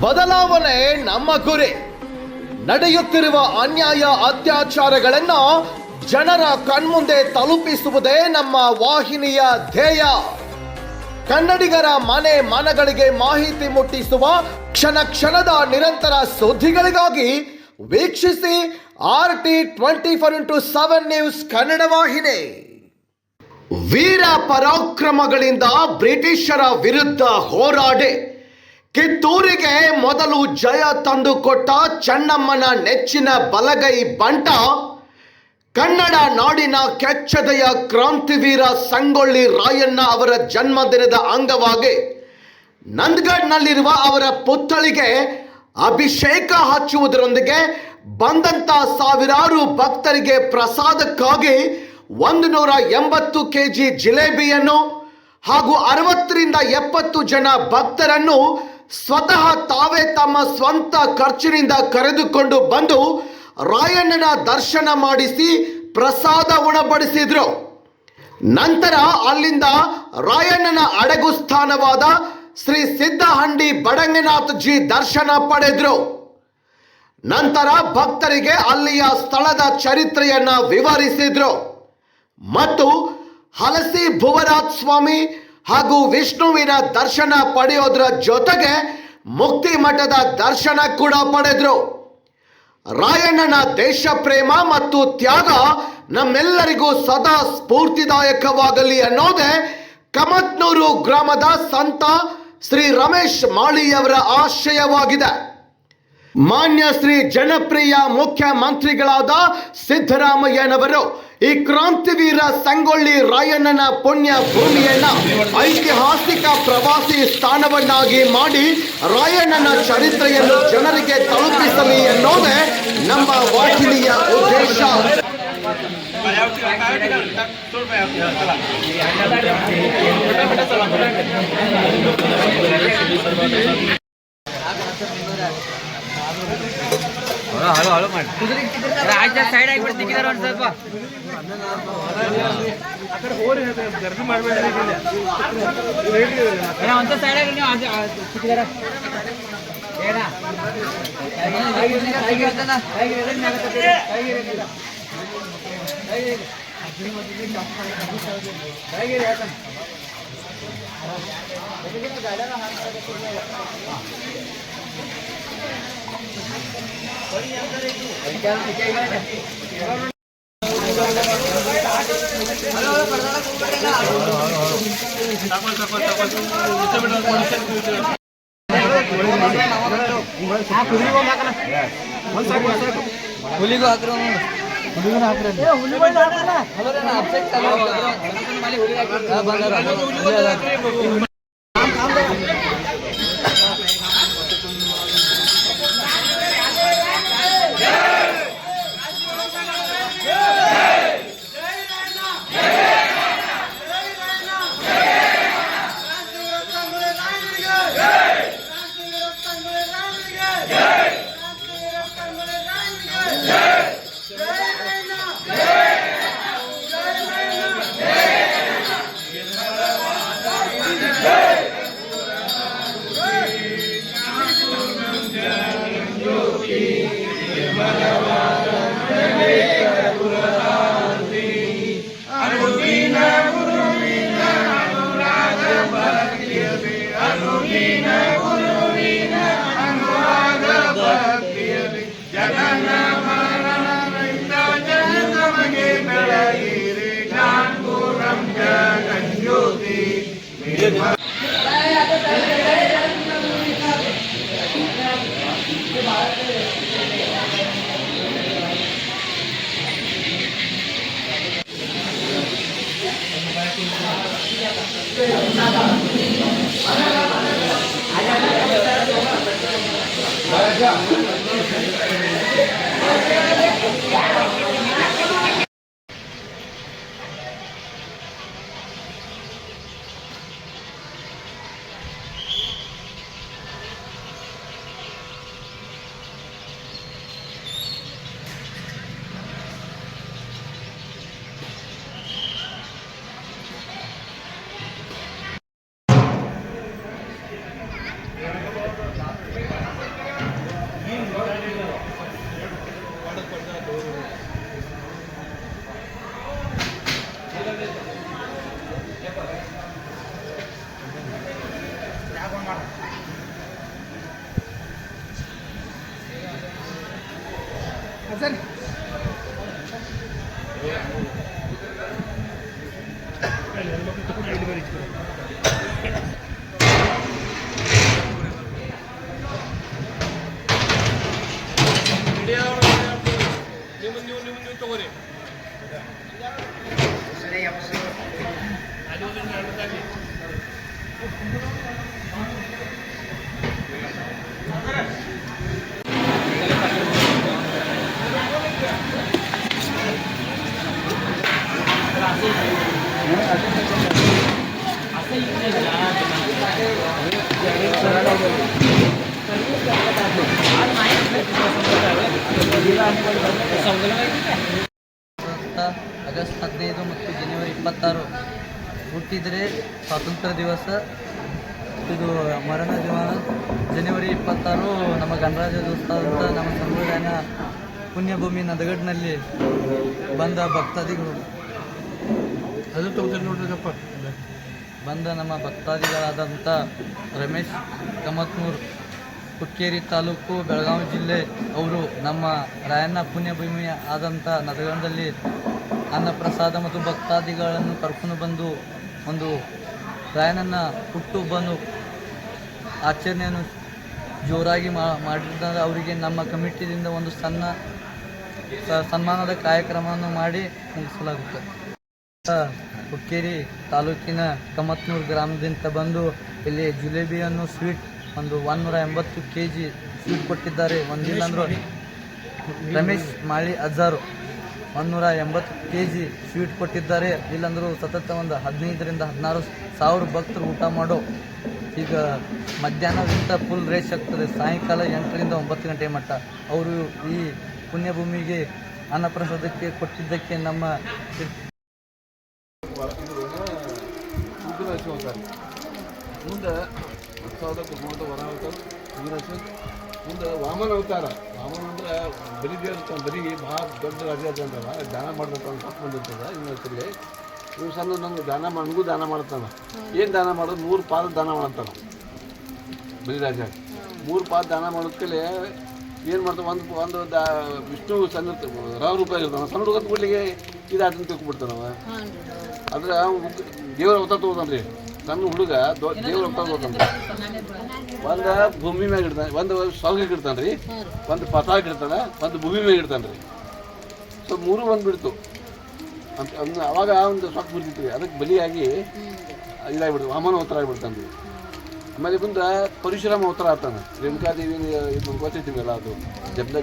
ಬದಲಾವಣೆ ನಮ್ಮ ಗುರಿ. ನಡೆಯುತ್ತಿರುವ ಅನ್ಯಾಯ ಅತ್ಯಾಚಾರಗಳನ್ನ ಜನರ ಕಣ್ಮುಂದೆ ತಲುಪಿಸುವುದೇ ನಮ್ಮ ವಾಹಿನಿಯ ಧ್ಯೇಯ. ಕನ್ನಡಿಗರ ಮನೆ ಮನಗಳಿಗೆ ಮಾಹಿತಿ ಮುಟ್ಟಿಸುವ ಕ್ಷಣ ಕ್ಷಣದ ನಿರಂತರ ಸುದ್ದಿಗಳಿಗಾಗಿ ವೀಕ್ಷಿಸಿ R T twenty four into seven news Kannada ವಾಹಿನಿ. ವೀರ ಪರಾಕ್ರಮಗಳಿಂದ ಬ್ರಿಟಿಷರ ವಿರುದ್ಧ ಹೋರಾಡಿ ಕಿತ್ತೂರಿಗೆ ಮೊದಲು ಜಯ ತಂದುಕೊಟ್ಟ ಚೆನ್ನಮ್ಮನ ನೆಚ್ಚಿನ ಬಲಗೈ ಬಂಟ, ಕನ್ನಡ ನಾಡಿನ ಕೆಚ್ಚದೆಯ ಕ್ರಾಂತಿವೀರ ಸಂಗೊಳ್ಳಿ ರಾಯಣ್ಣ ಅವರ ಜನ್ಮದಿನದ ಅಂಗವಾಗಿ ನಂದ್ಗಢ್ನಲ್ಲಿರುವ ಅವರ ಪುತ್ಥಳಿಗೆ ಅಭಿಷೇಕ ಹಚ್ಚುವುದರೊಂದಿಗೆ ಬಂದಂತ ಸಾವಿರಾರು ಭಕ್ತರಿಗೆ ಪ್ರಸಾದಕ್ಕಾಗಿ ಒಂದು ನೂರ ಎಂಬತ್ತು ಕೆಜಿ ಜಿಲೇಬಿಯನ್ನು ಹಾಗೂ ಅರವತ್ತರಿಂದ ಎಪ್ಪತ್ತು ಜನ ಭಕ್ತರನ್ನು ಸ್ವತಃ ತಾವೇ ತಮ್ಮ ಸ್ವಂತ ಖರ್ಚಿನಿಂದ ಕರೆದುಕೊಂಡು ಬಂದು ರಾಯಣ್ಣನ ದರ್ಶನ ಮಾಡಿಸಿ ಪ್ರಸಾದ ಉಣಬಡಿಸಿದ್ರು. ನಂತರ ಅಲ್ಲಿಂದ ರಾಯಣ್ಣನ ಅಡಗು ಸ್ಥಾನವಾದ ಶ್ರೀ ಸಿದ್ದಹಂಡಿ ಬಡಂಗನಾಥ್ ಜಿ ದರ್ಶನ ಪಡೆದ್ರು. ನಂತರ ಭಕ್ತರಿಗೆ ಅಲ್ಲಿಯ ಸ್ಥಳದ ಚರಿತ್ರೆಯನ್ನ ವಿವರಿಸಿದ್ರು. ಮತ್ತು ಹಲಸಿ ಭುವರಾಜ್ ಸ್ವಾಮಿ ಹಾಗೂ ವಿಷ್ಣುವಿನ ದರ್ಶನ ಪಡೆಯೋದ್ರ ಜೊತೆಗೆ ಮುಕ್ತಿ ಮಠದ ದರ್ಶನ ಕೂಡ ಪಡೆದ್ರು. ರಾಯಣ್ಣನ ದೇಶ ಪ್ರೇಮ ಮತ್ತು ತ್ಯಾಗ ನಮ್ಮೆಲ್ಲರಿಗೂ ಸದಾ ಸ್ಫೂರ್ತಿದಾಯಕವಾಗಲಿ ಅನ್ನೋದೇ ಕಮತ್ನೂರು ಗ್ರಾಮದ ಸಂತ ಶ್ರೀ ರಮೇಶ್ ಮಾಳಿಯವರ ಆಶಯವಾಗಿದೆ. ಮಾನ್ಯ ಶ್ರೀ ಜನಪ್ರಿಯ ಮುಖ್ಯಮಂತ್ರಿಗಳಾದ ಸಿದ್ದರಾಮಯ್ಯನವರು ಈ ಕ್ರಾಂತಿವೀರ ಸಂಗೊಳ್ಳಿ ರಾಯಣ್ಣನ ಪುಣ್ಯ ಭೂಮಿಯನ್ನ ಐತಿಹಾಸಿಕ ಪ್ರವಾಸಿ ಸ್ಥಾನವನ್ನಾಗಿ ಮಾಡಿ ರಾಯಣ್ಣನ ಚರಿತ್ರೆಯನ್ನು ಜನರಿಗೆ ತಲುಪಿಸಲಿ ಎನ್ನುವುದೇ ನಮ್ಮ ವಾಹಿನಿಯ ಉದ್ದೇಶ. ಹಲೋ ಹಲೋ ಹಲೋ ಮಾಡಿ. ಆಯ್ತು ಸೈಡ್ ಆಗಿಬಿಟ್ಟು ಸಿಕ್ಕಿದಾರ ಒಂದು ಸ್ವಲ್ಪ? ಹುಲಿಗೂ ಹಾಕ್ರ ಹುಲಿಗೂ ಹಾಕ್ರ ಹುಲಿಗೂ ಹಾಕ್ರ Yeah. 하자니 Thank you. ಆಗಸ್ಟ್ ಹದಿನೈದು ಮತ್ತು ಜನವರಿ ಇಪ್ಪತ್ತಾರು ಹುಟ್ಟಿದರೆ ಸ್ವಾತಂತ್ರ್ಯ ದಿವಸ. ಇದು ಮರಣ ದಿವಸ ಜನವರಿ ಇಪ್ಪತ್ತಾರು ನಮ್ಮ ಗಣರಾಜ್ಯೋತ್ಸವ ಅಂತ ನಮ್ಮ ಸಂವಿಧಾನ ಪುಣ್ಯಭೂಮಿ ನದಗಡ್ನಲ್ಲಿ ಬಂದ ಭಕ್ತಾದಿಗಳು. ಅದು ನೋಡ್ರಿಗಪ್ಪ ಬಂದ ನಮ್ಮ ಭಕ್ತಾದಿಗಳಾದಂಥ ರಮೇಶ್ ಕಮತ್ನೂರ್ ಹುಕ್ಕೇರಿ ತಾಲೂಕು, ಬೆಳಗಾವಿ ಜಿಲ್ಲೆ, ಅವರು ನಮ್ಮ ರಾಯಣ್ಣ ಪುಣ್ಯಭೂಮಿ ಆದಂಥ ನದಗಣದಲ್ಲಿ ಅನ್ನಪ್ರಸಾದ ಮತ್ತು ಭಕ್ತಾದಿಗಳನ್ನು ಕರ್ಕೊಂಡು ಬಂದು ಒಂದು ರಾಯಣ್ಣನ ಹುಟ್ಟು ಬಂದು ಆಚರಣೆಯನ್ನು ಜೋರಾಗಿ ಮಾಡಿದ್ದಾರೆ. ಅವರಿಗೆ ನಮ್ಮ ಕಮಿಟಿಯಿಂದ ಒಂದು ಸಣ್ಣ ಸನ್ಮಾನದ ಕಾರ್ಯಕ್ರಮವನ್ನು ಮಾಡಿ ಮುಗಿಸಲಾಗುತ್ತೆ ಹುಕ್ಕೇರಿ ತಾಲೂಕಿನ ಕಮತ್ನೂರು ಗ್ರಾಮದಿಂದ ಬಂದು ಇಲ್ಲಿ ಜಿಲೇಬಿಯನ್ನು ಸ್ವೀಟ್ ಒಂದು ಒಂದೂರ ಎಂಬತ್ತು ಕೆ ಜಿ ಸ್ವೀಟ್ ಕೊಟ್ಟಿದ್ದಾರೆ. ಒಂದಿಲ್ಲ ರಮೇಶ್ ಮಾಳಿ ಅಜ್ಜಾರು ಒಂದೂರ ಎಂಬತ್ತು ಕೆ ಜಿ ಸ್ವೀಟ್ ಕೊಟ್ಟಿದ್ದಾರೆ. ಇಲ್ಲಾಂದ್ರೂ ಸತತ ಒಂದು ಹದಿನೈದರಿಂದ ಹದಿನಾರು ಸಾವಿರ ಭಕ್ತರು ಊಟ ಮಾಡೋ ಈಗ ಮಧ್ಯಾಹ್ನದಿಂದ ಫುಲ್ ರೇಸ್ ಆಗ್ತದೆ. ಸಾಯಂಕಾಲ ಎಂಟರಿಂದ ಒಂಬತ್ತು ಗಂಟೆ ಮಟ್ಟ. ಅವರು ಈ ಪುಣ್ಯಭೂಮಿಗೆ ಅನ್ನಪ್ರಸಾದಕ್ಕೆ ಕೊಟ್ಟಿದ್ದಕ್ಕೆ ನಮ್ಮ ಮುಂದೆ ಉತ್ಸವದ ಕುಟುಂಬದ ವರ ಅವತಾರ ವೀರಶ್ವ ಮುಂದೆ ವಾಮನ ಅವತಾರ. ವಾಮನ ಅಂದ್ರೆ ಬರೀ ದೇವರ ಬರೀ ಭಾಳ ದೊಡ್ಡ ರಾಜ ಅಂತಂದವ ದಾನ ಮಾಡ್ದಂತ ಒಂದು ತಪ್ಪು ಬಂದಿರ್ತದೆ ಇನ್ನೊಂದ್ಸಲಿ ಇವ್ ಸಣ್ಣ ನಂಗೆ ದಾನ ನನಗೂ ದಾನ ಮಾಡ್ತಾನೆ ಏನು ದಾನ ಮಾಡೋದು? ಮೂರು ಪಾದ ದಾನ ಮಾಡ್ತಾನ ಬಲಿರಾಜ ಮೂರು ಪಾದ ದಾನ ಮಾಡೋದ್ಕಲೆ ಏನು ಮಾಡ್ತಾನೆ ಒಂದು ಒಂದು ದಾ ವಿಷ್ಣು ಸಣ್ಣ ರಾವ ರೂಪ ಇರ್ತಾನೆ. ಸಣ್ಣ ಹುಡುಗ ಕೂಡಲಿಗೆ ಇದಾಟನ್ ತಿಳ್ಕೊಬಿಡ್ತಾನವ ಅಂದ್ರೆ ದೇವರ ಅವತಾರ ತಗೋತಾನ್ರಿ. ಸಣ್ಣ ಹುಡುಗ ದೇವ್ರ ತಗೋತಾನ್ರಿ ಒಂದು ಭೂಮಿ ಮ್ಯಾಗ ಇಡ್ತಾನೆ ಒಂದು ಸೊಲ್ಗೆ ಇಡ್ತಾನೆ ರೀ. ಒಂದು ಪತಾಕ್ ಇಡ್ತಾನೆ ಒಂದು ಭೂಮಿ ಮ್ಯಾಗ ಇಡ್ತಾನೆ ರೀ. ಸೊ ಮೂರು ಬಂದ್ಬಿಡ್ತು. ಅಂತ ಅಂದ್ ಅವಾಗ ಒಂದು ಸೊಕ್ಕ ಬಿಡ್ತಿತ್ತು ರೀ. ಅದಕ್ಕೆ ಬಲಿಯಾಗಿ ಇದಾಗ್ಬಿಡ್ತು ವಾಮನ ಅವತಾರ ಆಗ್ಬಿಡ್ತಾನೆ ರೀ. ಆಮೇಲೆ ಮುಂದೆ ಪರಶುರಾಮ ಅವತಾರ ಆಗ್ತಾನೆ. ರೇಣುಕಾದೇವಿ ಇದು ಗೊತ್ತಿದ್ದೀವಲ್ಲ ಅದು ಜಬ್ದ